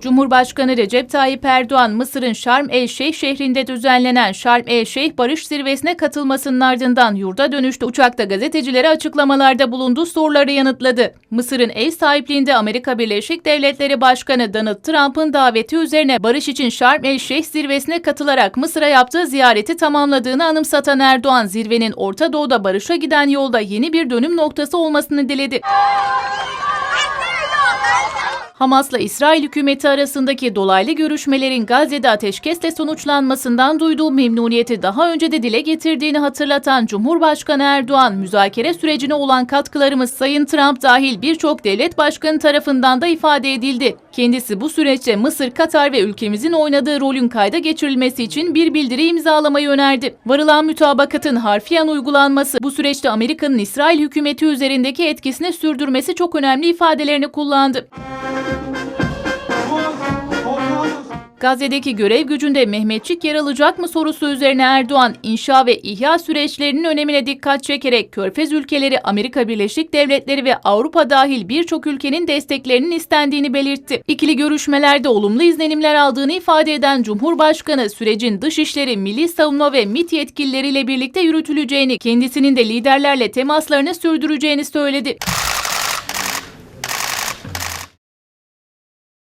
Cumhurbaşkanı Recep Tayyip Erdoğan, Mısır'ın Şarm el Şeyh şehrinde düzenlenen Şarm el Şeyh Barış Zirvesi'ne katılmasının ardından yurda dönüşte uçakta gazetecilere açıklamalarda bulundu, soruları yanıtladı. Mısır'ın ev sahipliğinde Amerika Birleşik Devletleri Başkanı Donald Trump'ın daveti üzerine barış için Şarm el Şeyh zirvesine katılarak Mısır'a yaptığı ziyareti tamamladığını anımsatan Erdoğan, zirvenin Orta Doğu'da barışa giden yolda yeni bir dönüm noktası olmasını diledi. Hãy subscribe Hamas'la İsrail hükümeti arasındaki dolaylı görüşmelerin Gazze'de ateşkesle sonuçlanmasından duyduğu memnuniyeti daha önce de dile getirdiğini hatırlatan Cumhurbaşkanı Erdoğan, müzakere sürecine olan katkılarımız Sayın Trump dahil birçok devlet başkanı tarafından da ifade edildi. Kendisi bu süreçte Mısır, Katar ve ülkemizin oynadığı rolün kayda geçirilmesi için bir bildiri imzalamayı önerdi. Varılan mütabakatın harfiyen uygulanması, bu süreçte Amerika'nın İsrail hükümeti üzerindeki etkisini sürdürmesi çok önemli ifadelerini kullandı. Gazze'deki görev gücünde Mehmetçik yer alacak mı sorusu üzerine Erdoğan, inşa ve ihya süreçlerinin önemine dikkat çekerek Körfez ülkeleri, Amerika Birleşik Devletleri ve Avrupa dahil birçok ülkenin desteklerinin istendiğini belirtti. İkili görüşmelerde olumlu izlenimler aldığını ifade eden Cumhurbaşkanı, sürecin dışişleri, milli savunma ve MİT yetkilileriyle birlikte yürütüleceğini, kendisinin de liderlerle temaslarını sürdüreceğini söyledi.